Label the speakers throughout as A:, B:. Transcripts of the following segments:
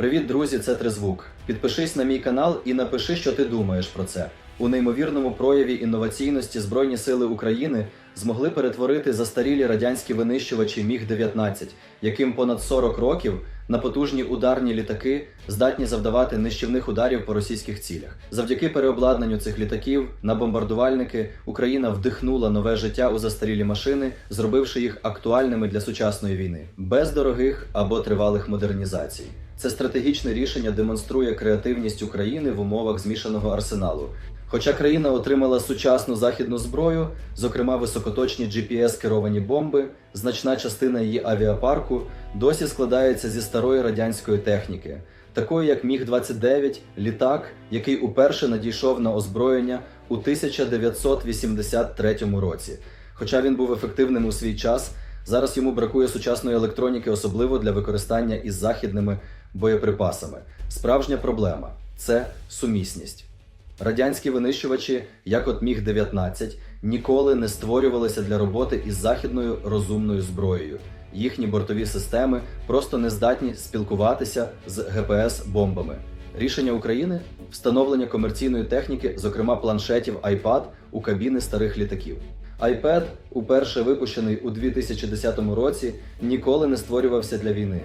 A: Привіт, друзі! Це Тризвук. Підпишись на мій канал і напиши, що ти думаєш про це. У неймовірному прояві інноваційності Збройні сили України змогли перетворити застарілі радянські винищувачі Міг-19, яким понад 40 років на потужні ударні літаки здатні завдавати нищівних ударів по російських цілях. Завдяки переобладнанню цих літаків на бомбардувальники Україна вдихнула нове життя у застарілі машини, зробивши їх актуальними для сучасної війни без дорогих або тривалих модернізацій. Це стратегічне рішення демонструє креативність України в умовах змішаного арсеналу. Хоча країна отримала сучасну західну зброю, зокрема високоточні GPS керовані бомби, значна частина її авіапарку досі складається зі старої радянської техніки, такої як Міг-29, літак, який уперше надійшов на озброєння у 1983 році. Хоча він був ефективним у свій час, зараз йому бракує сучасної електроніки, особливо для використання із західними боєприпасами. Справжня проблема це сумісність. Радянські винищувачі, як от Міг-19, ніколи не створювалися для роботи із західною розумною зброєю. Їхні бортові системи просто не здатні спілкуватися з ГПС-бомбами. Рішення України встановлення комерційної техніки, зокрема планшетів iPad, у кабіни старих літаків. iPad, уперше випущений у 2010 році, ніколи не створювався для війни,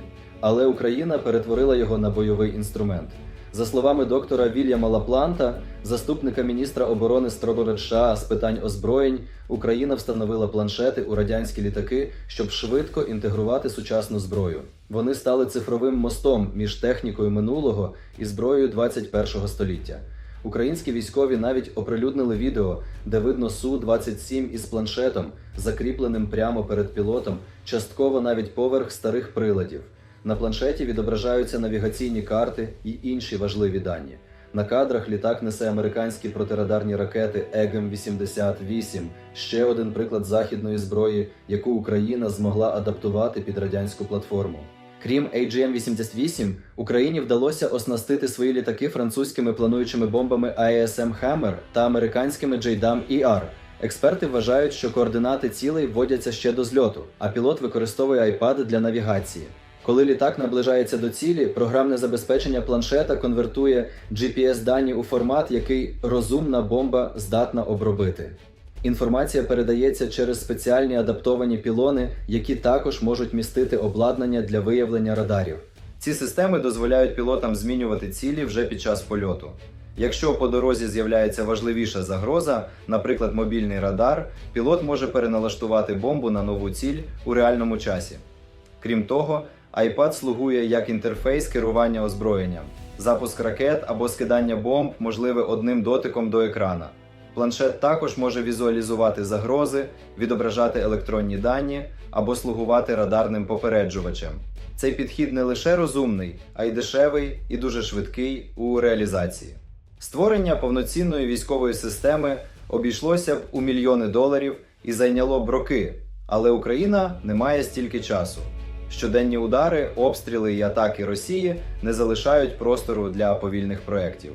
A: але Україна перетворила його на бойовий інструмент. За словами доктора Вільяма Лапланта, заступника міністра оборони Стробора США з питань озброєнь, Україна встановила планшети у радянські літаки, щоб швидко інтегрувати сучасну зброю. Вони стали цифровим мостом між технікою минулого і зброєю 21 століття. Українські військові навіть оприлюднили відео, де видно Су-27 із планшетом, закріпленим прямо перед пілотом, частково навіть поверх старих приладів. На планшеті відображаються навігаційні карти і інші важливі дані. На кадрах літак несе американські протирадарні ракети ЕГМ-88, ще один приклад західної зброї, яку Україна змогла адаптувати під радянську платформу. Крім AGM-88, Україні вдалося оснастити свої літаки французькими плануючими бомбами ISM Hammer та американськими JDAM ER. Експерти вважають, що координати цілей вводяться ще до зльоту, а пілот використовує iPad для навігації. Коли літак наближається до цілі, програмне забезпечення планшета конвертує GPS-дані у формат, який розумна бомба здатна обробити. Інформація передається через спеціальні адаптовані пілони, які також можуть містити обладнання для виявлення радарів. Ці системи дозволяють пілотам змінювати цілі вже під час польоту. Якщо по дорозі з'являється важливіша загроза, наприклад, мобільний радар, пілот може переналаштувати бомбу на нову ціль у реальному часі. Крім того, iPad слугує як інтерфейс керування озброєнням. Запуск ракет або скидання бомб можливе одним дотиком до екрана. Планшет також може візуалізувати загрози, відображати електронні дані або слугувати радарним попереджувачем. Цей підхід не лише розумний, а й дешевий і дуже швидкий у реалізації. Створення повноцінної військової системи обійшлося б у мільйони доларів і зайняло б роки, але Україна не має стільки часу. Щоденні удари, обстріли і атаки Росії не залишають простору для повільних проєктів.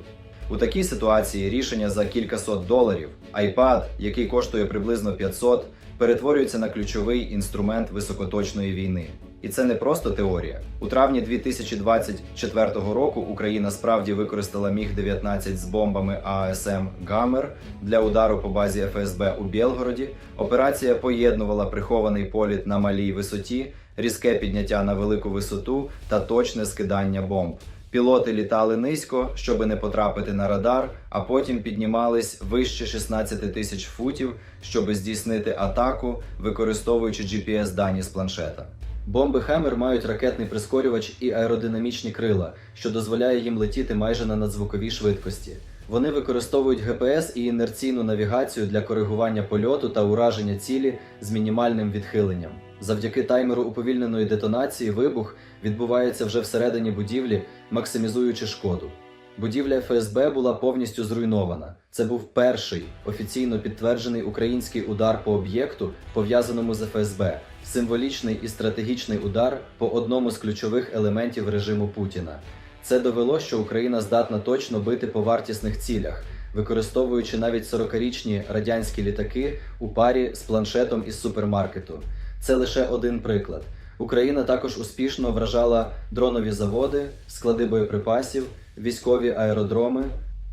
A: У такій ситуації рішення за кількасот доларів, iPad, який коштує приблизно 500, перетворюється на ключовий інструмент високоточної війни. І це не просто теорія. У травні 2024 року Україна справді використала Міг-19 з бомбами АСМ Гамер для удару по базі ФСБ у Білгороді. Операція поєднувала прихований політ на малій висоті, різке підняття на велику висоту та точне скидання бомб. Пілоти літали низько, щоби не потрапити на радар, а потім піднімались вище 16 тисяч футів, щоби здійснити атаку, використовуючи GPS-дані з планшета. Бомби Хемер мають ракетний прискорювач і аеродинамічні крила, що дозволяє їм летіти майже на надзвуковій швидкості. Вони використовують ГПС і інерційну навігацію для коригування польоту та ураження цілі з мінімальним відхиленням. Завдяки таймеру уповільненої детонації вибух відбувається вже всередині будівлі, максимізуючи шкоду. Будівля ФСБ була повністю зруйнована. Це був перший офіційно підтверджений український удар по об'єкту, пов'язаному з ФСБ, символічний і стратегічний удар по одному з ключових елементів режиму Путіна. Це довело, що Україна здатна точно бити по вартісних цілях, використовуючи навіть 40-річні радянські літаки у парі з планшетом із супермаркету. Це лише один приклад. Україна також успішно вражала дронові заводи, склади боєприпасів, військові аеродроми.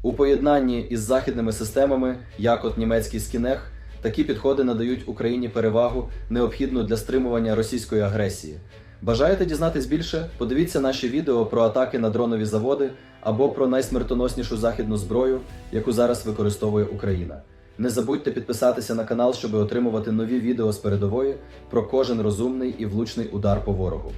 A: У поєднанні із західними системами, як от німецький скінех, такі підходи надають Україні перевагу, необхідну для стримування російської агресії. Бажаєте дізнатись більше? Подивіться наші відео про атаки на дронові заводи або про найсмертоноснішу західну зброю, яку зараз використовує Україна. Не забудьте підписатися на канал, щоб отримувати нові відео з передової про кожен розумний і влучний удар по ворогу.